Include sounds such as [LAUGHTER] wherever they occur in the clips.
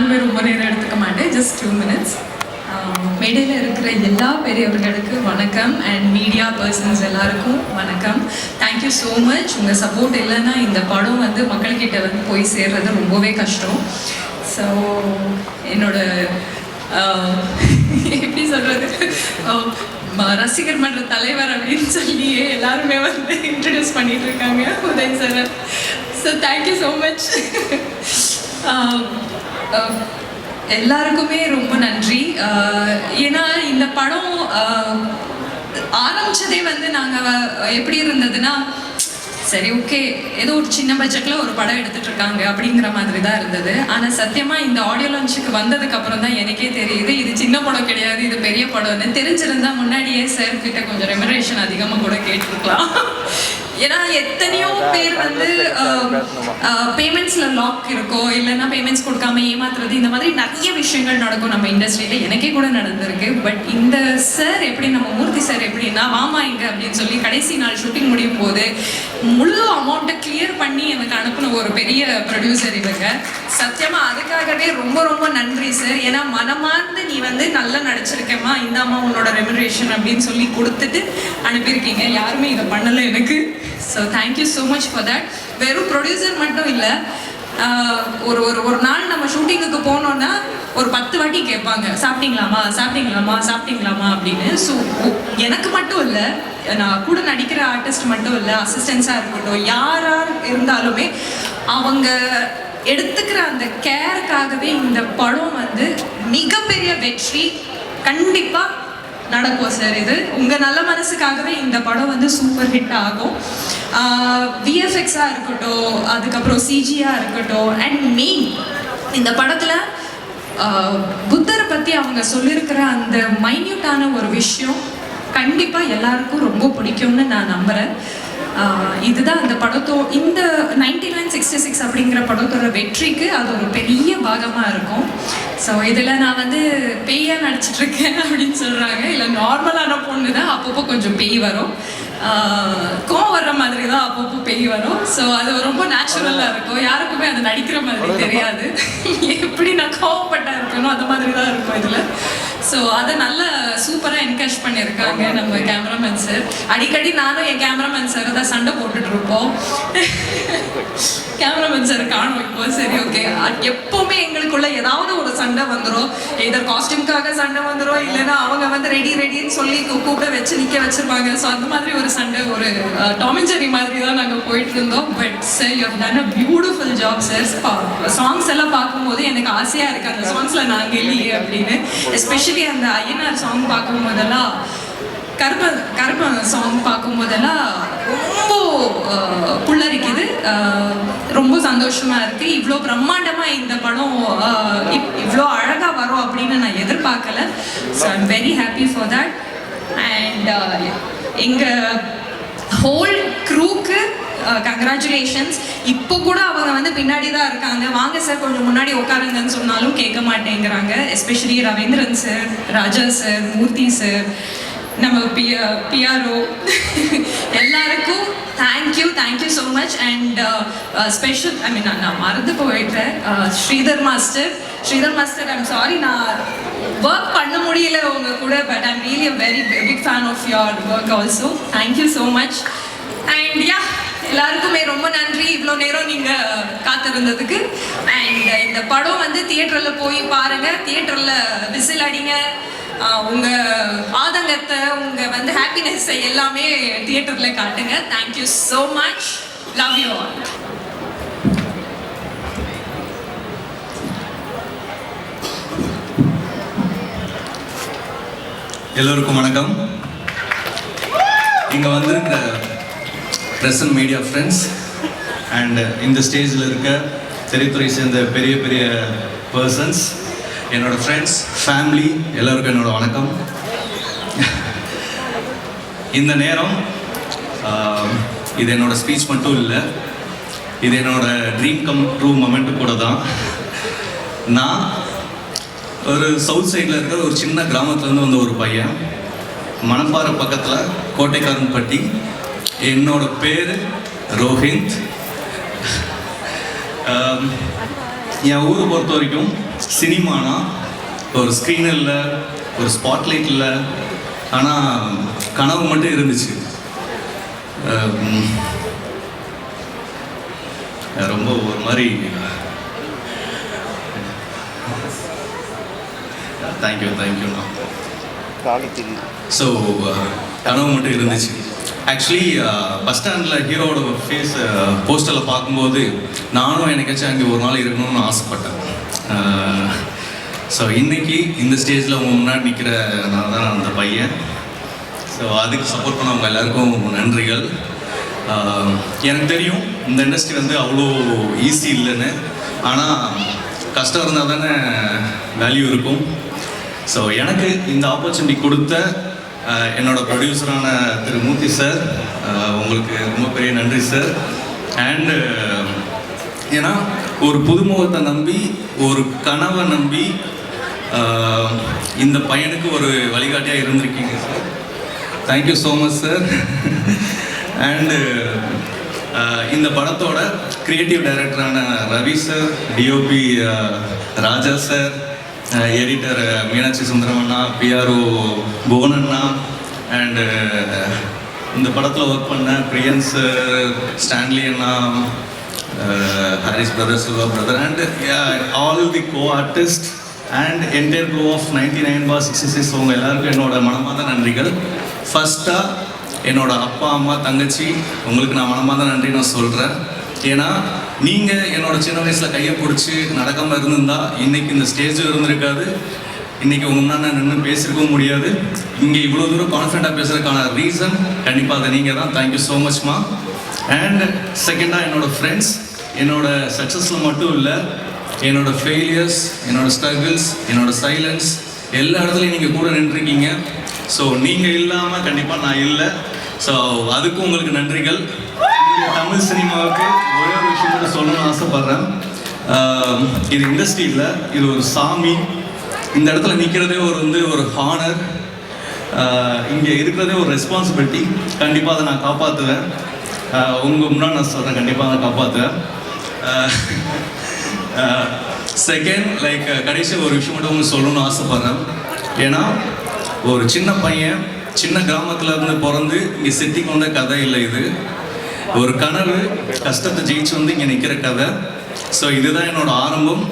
நானுமே ரொம்ப நேரம் எடுத்துக்க மாட்டேன். ஜஸ்ட் டூ மினிட்ஸ் மேடையில் இருக்கிற எல்லா பெரியவர்களுக்கு வணக்கம். அண்ட் மீடியா பர்சன்ஸ் எல்லாருக்கும் வணக்கம். தேங்க்யூ ஸோ மச் உங்கள் சப்போர்ட் இல்லைன்னா இந்த படம் வந்து மக்கள்கிட்ட வந்து போய் சேர்றது ரொம்பவே கஷ்டம். ஸோ என்னோட uh, [LAUGHS] எப்படி சொல்கிறது oh, ரசிகர் மன்ற தலைவர் அப்படின்னு சொல்லியே எல்லாருமே வந்து இன்ட்ரடியூஸ் பண்ணிட்டு இருக்காங்க. Uday sir so thank you so much எல்லாருக்குமே ரொம்ப நன்றி. ஏன்னா இந்த படம் ஆரம்பிச்சதே வந்து நாங்கள் எப்படி இருந்ததுன்னா சரி ஓகே ஏதோ ஒரு சின்ன பட்ஜெட்டில் ஒரு படம் எடுத்துட்டு இருக்காங்க அப்படிங்கிற மாதிரி தான் இருந்தது. ஆனால் சத்தியமாக இந்த ஆடியோ லான்ச்சுக்கு வந்ததுக்கு அப்புறம் தான் எனக்கே தெரியுது இது சின்ன படம் கிடையாது இது பெரிய படம்னு தெரிஞ்சிருந்தா முன்னாடியே சார் கிட்ட கொஞ்சம் ரெமரேஷன் அதிகமாக கூட கேட்டிருக்கலாம். ஏன்னா எத்தனையோ பேர் வந்து பேமெண்ட்ஸ்ல லாக் இருக்கோ இல்லைன்னா பேமெண்ட்ஸ் கொடுக்காம ஏமாத்துறது இந்த மாதிரி நிறைய விஷயங்கள் நடக்கும் நம்ம இண்டஸ்ட்ரியில எனக்கே கூட நடந்திருக்கு. பட் இந்த சார் எப்படி நம்ம மூர்த்தி சார் எப்படின்னா வாமா இங்க அப்படின்னு சொல்லி கடைசி நாள் ஷூட்டிங் முடியும் போது முழு அமௌண்ட்டை கிளியர் பண்ணி எனக்கு அனுப்பின ஒரு பெரிய ப்ரொடியூசர் இவங்க. சத்தியமா அதுக்காகவே ரொம்ப ரொம்ப நன்றி சார் ஏன்னா மனமார்ந்து நீ வந்து நல்லா நடிச்சிருக்கேம்மா இந்தாம்மா உன்னோட ரெமுனரேஷன் அப்படின்னு சொல்லி கொடுத்துட்டு அனுப்பியிருக்கீங்க. யாருமே இதை பண்ணலை எனக்கு. So thank you so much for that வெறும் ப்ரொடியூசர் மட்டும் இல்லை ஒரு ஒரு ஒரு நாள் நம்ம ஷூட்டிங்குக்கு போனோன்னா ஒரு பத்து வாட்டி கேட்பாங்க சாப்பிட்டீங்களாமா சாப்பிட்டீங்களாமா சாப்பிட்டீங்களாமா அப்படின்னு. ஸோ எனக்கு மட்டும் இல்லை நான் கூட நடிக்கிற ஆர்டிஸ்ட் மட்டும் இல்லை அசிஸ்டன்ஸாக இருக்கட்டும் யாராக இருந்தாலுமே அவங்க எடுத்துக்கிற அந்த கேருக்காகவே இந்த படம் வந்து மிகப்பெரிய வெற்றி கண்டிப்பாக நடக்கும் சார் இது. உங்கள் நல்ல மனசுக்காகவே இந்த படம் வந்து சூப்பர் ஹிட் ஆகும். விஎஃப்எக்ஸாக இருக்கட்டும் அதுக்கப்புறம் சிஜியாக இருக்கட்டும் அண்ட் மெயின் இந்த படத்தில் புத்தரை பற்றி அவங்க சொல்லியிருக்கிற அந்த மைன்யூட்டான ஒரு விஷயம் கண்டிப்பாக எல்லாருக்கும் ரொம்ப பிடிக்கும்னு நான் நம்புகிறேன் இதுதான் அந்த படத்தோ இந்த நைன்டி நைன் சிக்ஸ்டி சிக்ஸ் அப்படிங்கிற படத்தோட வெற்றிக்கு அது ஒரு பெரிய பாகமாக இருக்கும். ஸோ இதில் நான் வந்து பேயாக நடிச்சிட்ருக்கேன் அப்படின்னு சொல்கிறாங்க இல்லை நார்மலான பொண்ணு தான் அப்பப்போ கொஞ்சம் பேய் வரும். கோவம் வர்ற மாதிரி தான் அப்பப்போ பேய் வரும். ஸோ அது ரொம்ப நேச்சுரலாக இருக்கும். யாருக்குமே அது நடிக்கிற மாதிரி தெரியாது. [LAUGHS] எப்படி நான் கோவப்பட்டா இருக்கணும் அந்த மாதிரி தான் இருக்கும் இதில். ஸோ அதை நல்ல சூப்பராக கேஷ் பண்ணியிருக்காங்க நம்ம கேமராமேன் சார் அடிக்கடி நானும் என் கேமராமேன் சார் தான் சண்டை போட்டுட்டு இருப்போம். கேமராமேன் சார் காணும் இப்போ. சரி ஓகே எப்பவுமே எங்களுக்குள்ள ஏதாவது ஒரு சண்டை வந்துடும் இதர் காஸ்டியூம்காக சண்டை வந்துடும் இல்லைன்னா அவங்க வந்து ரெடி ரெடின்னு சொல்லி கூப்பிட வச்சு நிற்க வச்சிருப்பாங்க. ஸோ அந்த மாதிரி ஒரு சண்டை ஒரு டாமிஞ்சரி மாதிரி தான் நாங்கள் போயிட்டு இருந்தோம். But sir you done a beautiful job sir songs எல்லாம் பார்க்கும்போது எனக்கு ஆசையாக இருக்குது அந்த சாங்ஸில் நாங்கள் இல்லையே அப்படின்னு. எஸ்பெஷலி அந்த ஐயனார் சாங் பார்க்கும்போதெல்லாம் கர்ப்ப கர்ப்ப சாங் பார்க்கும்போதெல்லாம் ரொம்ப புள்ளரிக்குது ரொம்ப சந்தோஷமாக இருக்குது இவ்வளோ பிரம்மாண்டமாக இந்த படம் இப்- இவ்வளோ அழகாக வரும் அப்படின்னு நான் எதிர்பார்க்கல. So I'm very happy for that and எங்கள் ஹோல் க்ரூக்கு Uh, கங்க்ராச்சுலேஷன்ஸ் இப்போ கூட அவங்க வந்து பின்னாடி தான் இருக்காங்க. வாங்க சார் கொஞ்சம் முன்னாடி உட்காருங்கன்னு சொன்னாலும் கேட்க மாட்டேங்கிறாங்க. Especially Ravindran sir Raja sir Murthy sir நம்ம பிய பிஆர்ஓ uh, [LAUGHS] எல்லாருக்கும் thank you thank you so much and special I mean நான் நான் மறந்து போயிட்டேன். Uh, Sridhar master Sridhar master I'm sorry நான் ஒர்க் பண்ண முடியல உங்க கூட but I'm really a very big fan of your work also thank you so much and yeah எல்லாருக்குமே ரொம்ப நன்றி. இவ்வளோ நேரம் நீங்கள் காத்திருந்ததுக்கு. அண்ட் இந்த படம் வந்து தியேட்டரில் போய் பாருங்கள் தியேட்டரில் விசில் அடிங்க. உங்கள் ஆதங்கத்தை உங்கள் வந்து ஹாப்பினஸ்ஸை எல்லாமே தியேட்டரில் காட்டுங்க. Thank you so much love you all எல்லோருக்கும் வணக்கம். இங்கே வந்திருந்த ப்ரெசன்ட் மீடியா ஃப்ரெண்ட்ஸ் அண்ட் இந்த ஸ்டேஜில் இருக்க திரைத்துறை சேர்ந்த பெரிய பெரிய பர்சன்ஸ் என்னோட ஃப்ரெண்ட்ஸ் ஃபேமிலி எல்லோருக்கும் என்னோட வணக்கம். இந்த நேரம் இது என்னோட ஸ்பீச் மட்டும் இல்லை இது என்னோட ட்ரீம் கம் ட்ரூ மொமெண்ட் கூட தான். நான் ஒரு சவுத் சைடில் இருக்கிற ஒரு சின்ன கிராமத்துலேருந்து வந்த ஒரு பையன். மணப்பாறை பக்கத்தில் கோட்டைக்காரன்பட்டி என்னோட பேர் ரோஹிந்த். என் ஊரை பொறுத்த வரைக்கும் சினிமானா ஒரு ஸ்க்ரீன் இல்லை ஒரு ஸ்பாட்லைட் இல்லை. ஆனால் கனவு மட்டும் இருந்துச்சு. ரொம்ப ஒரு மாதிரி தேங்க்யூ தேங்க்யூண்ணா ஸோ கனவு மட்டும் இருந்துச்சு. ஆக்சுவலி பஸ் ஸ்டாண்டில் ஹீரோட ஃபேஸ் போஸ்டரில் பார்க்கும்போது நானும் எனக்காச்சும் அங்கே ஒரு நாள் இருக்கணும்னு ஆசைப்பட்டேன். Uh, ஸோ இன்றைக்கி இந்த ஸ்டேஜில் உங்கள் முன்னாடி நிற்கிற நான் தான் அந்த பையன். ஸோ அதுக்கு சப்போர்ட் பண்ணவங்க எல்லாருக்கும் நன்றிகள். Uh, எனக்கு தெரியும் இந்த இண்டஸ்ட்ரி வந்து அவ்வளோ ஈஸி இல்லைன்னு. ஆனால் கஷ்டம் இருந்தால் தானே வேல்யூ இருக்கும். ஸோ எனக்கு இந்த ஆப்பர்ச்சுனிட்டி கொடுத்த என்னோட ப்ரொடியூசரான திரு மூர்த்தி சார் உங்களுக்கு ரொம்ப பெரிய நன்றி சார் அண்டு ஏன்னா ஒரு புதுமுகத்தை நம்பி ஒரு கனவை நம்பி இந்த பையனுக்கு ஒரு வழிகாட்டியாக இருந்திருக்கீங்க sir thank you so much sir and இந்த படத்தோட creative டைரக்டரான Ravi sir DOP Raja sir editor Meenakshi Sundaram அண்ணா பிஆர்ஓ புவனண்ணா அண்டு இந்த படத்தில் ஒர்க் பண்ண Priyansh Stanley Anna Harris brother Silva brother and all the co artist and entire crew of ninety nine bar sixty six உங்கள் எல்லாருக்கும் என்னோட மனமார்ந்த நன்றிகள். ஃபஸ்ட்டாக என்னோட அப்பா அம்மா தங்கச்சி உங்களுக்கு நான் மனமார்ந்த நன்றி நான் சொல்கிறேன் ஏன்னா நீங்கள் என்னோட சின்ன வயசில் கையை பிடிச்சி நடக்காமல் இருந்திருந்தா இன்றைக்கி இந்த ஸ்டேஜ் இருந்திருக்காது. இன்றைக்கி உங்க முன்னாடி நின்று பேசியிருக்கவும் முடியாது. இங்கே இவ்வளோ தூரம் கான்ஃபிடண்ட்டாக பேசுறதுக்கான ரீசன் கண்டிப்பாக அதை நீங்கள் தான் தேங்க்யூ ஸோ மச்மா அண்ட் செகண்டாக என்னோட ஃப்ரெண்ட்ஸ் என்னோட சக்ஸஸில் மட்டும் இல்லை என்னோட ஃபெயிலியர்ஸ் என்னோட ஸ்ட்ரகிள்ஸ் என்னோட சைலன்ஸ் எல்லா இடத்துலையும் நீங்கள் கூட நின்றுருக்கீங்க. ஸோ நீங்கள் இல்லாமல் கண்டிப்பாக நான் இல்லை. ஸோ அதுக்கும் உங்களுக்கு நன்றிகள். இங்க தமிழ் சினிமாவுக்கு ஒரே ஒரு விஷயம் சொல்லணும்னு ஆசைப்பட்றேன். இது இண்டஸ்ட்ரி இல்லை இது ஒரு சாமி. இந்த இடத்துல நிற்கிறதே ஒரு வந்து ஒரு ஹானர் இங்கே இருக்கிறதே ஒரு ரெஸ்பான்சிபிலிட்டி கண்டிப்பாக அதை நான் காப்பாற்றுவேன் உங்கள் முன்னாடி நான் சொல்கிறேன் கண்டிப்பாக நான் காப்பாற்றுவேன் செகண்ட் லைக் கடைசி ஒரு விஷயம் மட்டும் உங்களுக்கு சொல்லணும்னு ஆசைப்பட்றேன். ஏன்னா ஒரு சின்ன பையன் சின்ன கிராமத்தில் இருந்து பிறந்து இங்கே சிட்டிக்கு வந்த கதை இல்லை இது. ஒரு கனவு கஷ்டத்தை ஜெயிச்சு வந்து இங்கே நிற்கிற கதை. ஸோ இதுதான் என்னோட ஆரம்பம்.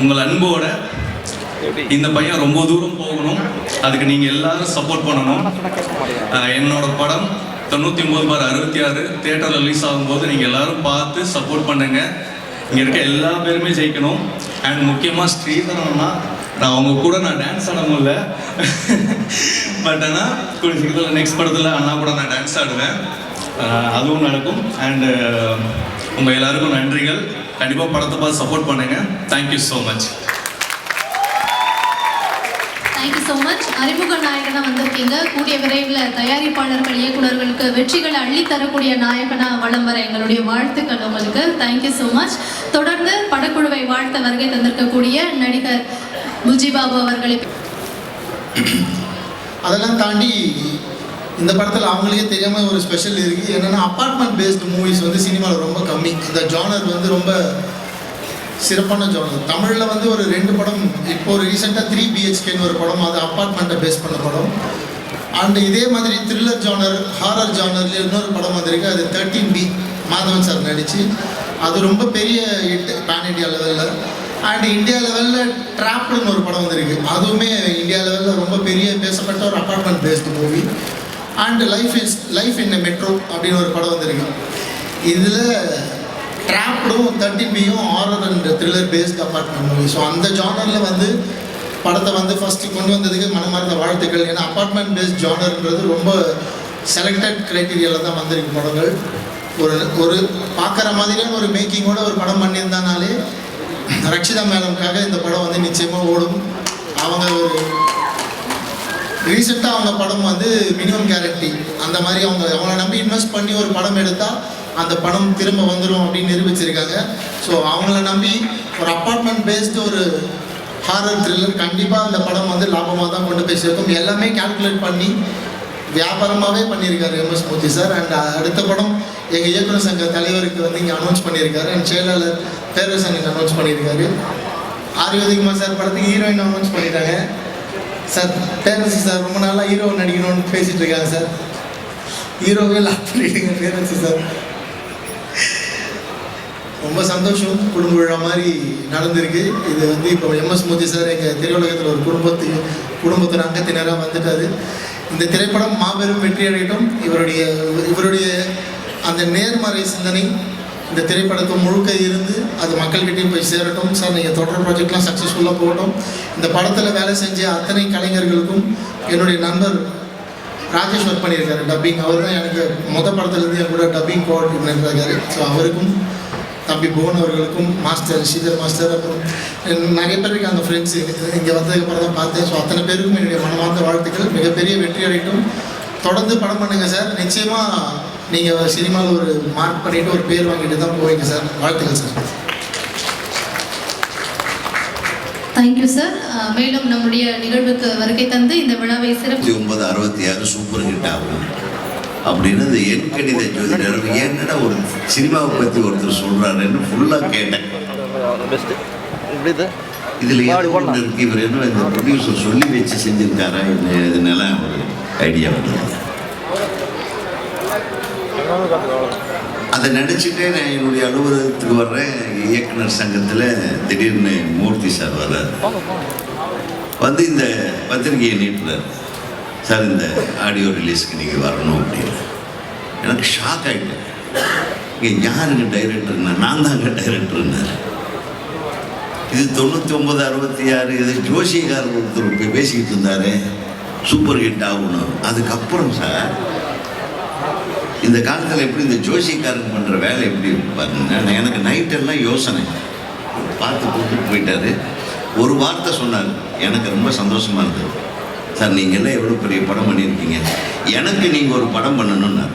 உங்கள் அன்போட இந்த பையன் ரொம்ப தூரம் போகணும். அதுக்கு நீங்கள் எல்லாரும் சப்போர்ட் பண்ணணும். என்னோட படம் தொண்ணூற்றி ஒம்பது பார் அறுபத்தி ஆறு தேட்டரில் ரிலீஸ் ஆகும்போது நீங்கள் எல்லாரும் பார்த்து சப்போர்ட் பண்ணுங்க. இங்கே இருக்க எல்லா பேருமே ஜெயிக்கணும். அண்ட் முக்கியமாக ஸ்ரீதரன்னா நான் அவங்க கூட நான் டான்ஸ் ஆட முடியல பட் ஆனால் கூடிய சீக்கிரத்தில் நெக்ஸ்ட் படத்தில் அண்ணா கூட நான் டான்ஸ் ஆடுவேன். அதுவும் நடக்கும். அண்டு உங்கள் எல்லாருக்கும் நன்றிகள். கண்டிப்பாக படத்தை பார்த்து சப்போர்ட் பண்ணுங்கள் thank you so much thank you so much அறிமுக நாயகனாக வந்திருக்கீங்க. கூடிய விரைவில் தயாரிப்பாளர்கள் இயக்குனர்களுக்கு வெற்றிகளை அள்ளி தரக்கூடிய நாயகனா வலம் வர எங்களுடைய வாழ்த்துக்கள் உங்களுக்கு. தேங்க்யூ ஸோ மச் தொடர்ந்து படக்குழுவை வாழ்த்த வருகை தந்திருக்கக்கூடிய நடிகர் புஜிபாபு அவர்களை அதெல்லாம் தாண்டி இந்த படத்தில் அவங்களுக்கே தெரியாமல் ஒரு ஸ்பெஷல் இருக்குது என்னென்னா அப்பார்ட்மெண்ட் பேஸ்டு மூவிஸ் வந்து சினிமாவில் ரொம்ப கம்மி. இந்த ஜானர் வந்து ரொம்ப சிறப்பான ஜானர் தமிழில் வந்து ஒரு ரெண்டு படம் இப்போ ஒரு ரீசெண்டாக த்ரீ பிஹெச்கேன்னு ஒரு படம் அது அப்பார்ட்மெண்ட்டை பேஸ் பண்ண படம். அண்ட் இதே மாதிரி த்ரில்லர் ஜானர் ஹாரர் ஜானர்லேயே இன்னொரு படம் வந்திருக்கு அது தேர்ட்டீன் பி மாதவன் சார் நடித்து அது ரொம்ப பெரிய ஹிட் பேன் இண்டியா லெவலில் அண்ட் இந்தியா லெவலில் ட்ராப்னு ஒரு படம் வந்திருக்கு. அதுவுமே இந்தியா லெவலில் ரொம்ப பெரிய பேசப்பட்ட ஒரு apartment based movie and life is life in metro அப்படின்னு ஒரு படம் வந்திருக்கு. இதில் ட்ராப்டும் தேர்ட்டின் பியும் horror and thriller based apartment movie so அந்த ஜானரில் வந்து படத்தை வந்து ஃபஸ்ட்டு கொண்டு வந்ததுக்கு மனமார்ந்த வாழ்த்துக்கள். ஏன்னா அப்பார்ட்மெண்ட் பேஸ்ட் ஜானர்ன்றது ரொம்ப செலக்டட் க்ரைட்டீரியாவில் தான் வந்திருக்கு படங்கள். ஒரு ஒரு பார்க்குற மாதிரியான ஒரு மேக்கிங்கோட ஒரு படம் பண்ணியிருந்தானாலே ரக்ஷிதா மேடம்காக இந்த படம் வந்து நிச்சயமாக ஓடும். அவங்க ஒரு ரீசெண்டாக அவங்க படம் வந்து மினிமம் கேரண்டி அந்த மாதிரி அவங்க அவங்கள நம்பி இன்வெஸ்ட் பண்ணி ஒரு படம் எடுத்தால் அந்த படம் திரும்ப வந்துடும் அப்படின்னு நிரூபிச்சிருக்காங்க. ஸோ அவங்கள நம்பி ஒரு அப்பார்ட்மெண்ட் பேஸ்டு ஒரு ஹாரர் த்ரில்லர் கண்டிப்பாக அந்த படம் வந்து லாபமாக தான் கொண்டு போய் சேர்க்கும். எல்லாமே கால்குலேட் பண்ணி வியாபாரமாகவே பண்ணியிருக்காரு எம்எஸ் மூர்த்தி சார் அண்ட் அடுத்த படம் எங்கள் இயக்குநர் சங்க தலைவருக்கு வந்து இங்கே அனௌன்ஸ் பண்ணியிருக்காரு. அண்ட் செயலாளர் பேரரசங்க அனௌன்ஸ் பண்ணியிருக்காரு. ஆரோக்கியமா சார் படத்துக்கு ஹீரோயின் அனௌன்ஸ் பண்ணிட்டாங்க. சார் பேரரசு சார் ரொம்ப நாளாக ஹீரோ நடிக்கணும்னு பேசிட்டு இருக்காங்க சார். ஹீரோவே லாக் பண்ணிடுங்க பேரரசு சார். ரொம்ப சந்தோஷம். குடும்ப விழா மாதிரி நடந்திருக்கு. இது வந்து இப்போ எம்எஸ் மோதி சார் எங்கள் திரையுலகத்தில் ஒரு குடும்பத்து குடும்பத்தின் அங்கத்தினராக வந்துட்டாரு. இந்த திரைப்படம் மாபெரும் வெற்றி அடையட்டும். இவருடைய இவருடைய அந்த நேர்மறை சிந்தனை இந்த திரைப்படத்தை முழுக்க இருந்து அது மக்கள்கிட்டையும் போய் சேரட்டும். சார் நீங்கள் தொடர் ப்ராஜெக்ட்லாம் சக்ஸஸ்ஃபுல்லாக போகட்டும். இந்த படத்தில் வேலை செஞ்ச அத்தனை கலைஞர்களுக்கும் என்னுடைய நண்பர் ராஜேஷ் ஒர்க் பண்ணியிருக்காரு டப்பிங் அவர் தான் எனக்கு மொத படத்துலேருந்து என் கூட டப்பிங் கோஆர்டினேட் இருக்காரு ஸோ அவருக்கும் தம்பி புவன் அவர்களுக்கும் மாஸ்டர் ஸ்ரீதர் மாஸ்டர் அப்புறம் என் நிறைய பேருக்கு அந்த ஃப்ரெண்ட்ஸ் இங்கே வந்ததுக்கு அப்புறம் தான் பார்த்தேன். ஸோ அத்தனை பேருக்கும் என்னுடைய மனமார்ந்த வாழ்த்துக்கள். மிகப்பெரிய வெற்றி அடையட்டும். தொடர்ந்து படம் பண்ணுங்கள் சார். நிச்சயமாக நீங்கள் சினிமாவில் ஒரு மார்க் பண்ணிட்டு ஒரு பேர் வாங்கிட்டு தான் போவீங்க சார். வாழ்த்துக்கள் சார். தேங்க்யூ சார் மேலும் நம்முடைய நிகழ்வுக்கு வருகை தந்து இந்த விழாவை சிறப்பு ஒன்பது அறுபத்தி ஆறு சூப்பர் ஹிட் ஆகும். அப்படின்னு அந்த என் கணித ஜோதிடர் என்னடா ஒரு சினிமாவை பற்றி ஒருத்தர் சொல்கிறாருன்னு ஃபுல்லாக கேட்டேன். இதில் இவர் என்ன இந்த ப்ரொடியூசர் சொல்லி வச்சு செஞ்சிருக்காரா? என்ன இதனால ஒரு ஐடியா பண்ணுது அதை நினச்சிட்டே நான் என்னுடைய அலுவலகத்துக்கு வர்றேன். இயக்குனர் சங்கத்தில் திடீர்னு மூர்த்தி சார் வர்றார். வந்து இந்த பத்திரிகையை நீட்டுறார். சார் இந்த ஆடியோ ரிலீஸ்க்கு நீங்கள் வரணும் அப்படின்னு. எனக்கு ஷாக் ஆகிட்டேன் இங்கே யாருங்க டைரக்டர்னா நான் தாங்க டைரக்டர்னார் இது தொண்ணூற்றி ஒம்பது அறுபத்தி ஆறு இது ஜோஷிகார் ஒருத்தர் போய் பேசிக்கிட்டு இருந்தார். சூப்பர் ஹிட் ஆகணும். அதுக்கப்புறம் சார் இந்த காலத்தில் எப்படி இந்த ஜோஷிக்காரன் பண்ணுற வேலை எப்படி பாருங்க நான் எனக்கு நைட்டெல்லாம் யோசனை. பார்த்து கூப்பிட்டு போயிட்டாரு. ஒரு வார்த்தை சொன்னார். எனக்கு ரொம்ப சந்தோஷமாக இருந்தது. சார் நீங்கள் எல்லாம் எவ்வளோ பெரிய படம் பண்ணியிருக்கீங்க? எனக்கு நீங்கள் ஒரு படம் பண்ணணும்னார்.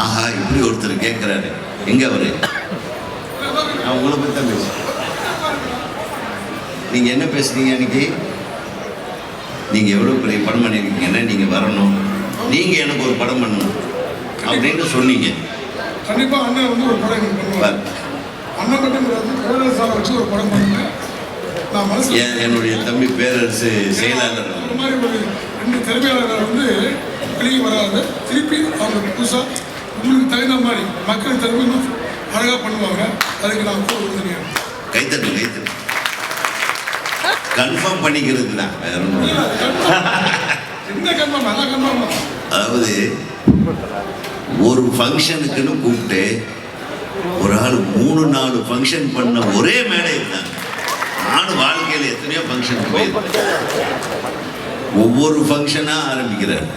ஆஹா இப்படி ஒருத்தர் கேட்குறாரு எங்கே அவர்? நான் உங்களை பற்றி தான் பேசுகிறேன் நீங்கள் என்ன பேசுனீங்க அன்னைக்கு? நீங்கள் எவ்வளோ பெரிய படம் பண்ணியிருக்கீங்கன்னா நீங்கள் வரணும். நீங்கள் எனக்கு ஒரு படம் பண்ணணும். அப்படின்னு சொன்னீங்க. கண்டிப்பா அண்ணன் வந்து ஒரு படம் பண்ணுவார். அண்ணன் மட்டும் கிடையாது பேரரசு சாரை வச்சு ஒரு படம் பண்ணுவேன். நான் மனசு என் என்னுடைய தம்பி பேரரசு செயலாளர். இந்த மாதிரி ஒரு ரெண்டு திறமையாளர்கள் வந்து வெளியே வராது திருப்பி அவங்க புதுசா உங்களுக்கு தகுந்த மாதிரி மக்கள் தகுந்த மாதிரி அழகா பண்ணுவாங்க. அதுக்கு நான். கைத்தட்டு கைத்தட்டு. கன்ஃபார்ம் பண்ணிக்கிறது தான். வேற தான் அதாவது ஒரு ஃபங்க்ஷனுக்குன்னு கூப்பிட்டு ஒரு ஆள் மூணு நாலு ஃபங்க்ஷன் பண்ண ஒரே மேடை இருந்தாங்க. நானும் வாழ்க்கையில் எத்தனையோ ஃபங்க்ஷனுக்கு போயிருக்கேன் ஒவ்வொரு ஃபங்க்ஷனாக ஆரம்பிக்கிறார்.